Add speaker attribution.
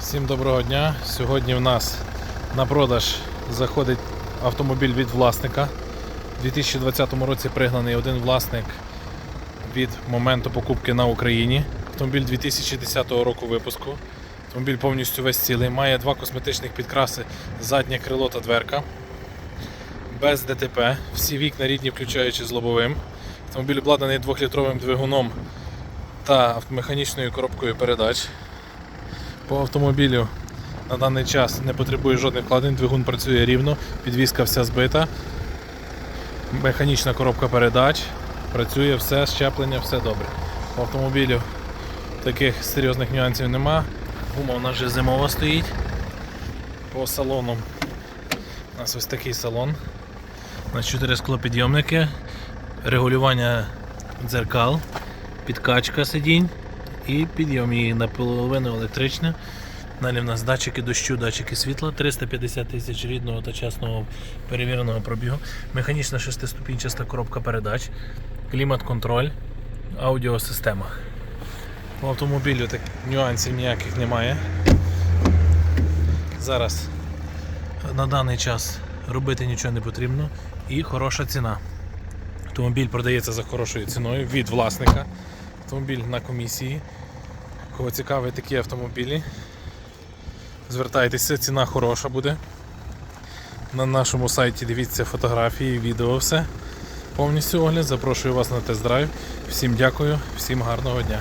Speaker 1: Всім доброго дня. Сьогодні в нас на продаж заходить автомобіль від власника. У 2020 році пригнаний один власник від моменту покупки на Україні. Автомобіль 2010 року випуску. Автомобіль повністю весь цілий. Має два косметичних підкраси, заднє крило та дверка. Без ДТП. Всі вікна рідні, включаючи з лобовим. Автомобіль обладнаний 2-літровим двигуном та механічною коробкою передач. По автомобілю на даний час не потребує жодних вкладень, двигун працює рівно, підвізка вся збита, механічна коробка передач, працює все, щеплення, все добре. По автомобілю таких серйозних нюансів нема. Гума у нас вже зимова стоїть. По салону у нас ось такий салон. У нас 4 склопідйомники, регулювання дзеркал, підкачка сидінь і підйом її наполовину електричне. Далі в нас датчики дощу, датчики світла, 350 тисяч рідного та чесного перевіреного пробігу, механічна шестиступінчаста коробка передач, клімат-контроль, аудіосистема. По автомобілю так нюансів ніяких немає. Зараз на даний час робити нічого не потрібно і хороша ціна. Автомобіль продається за хорошою ціною від власника. Автомобіль на комісії. Кого цікавить такі автомобілі, звертайтеся, ціна хороша буде. На нашому сайті дивіться фотографії, відео, все. Повністю огляд. Запрошую вас на тест-драйв. Всім дякую, всім гарного дня.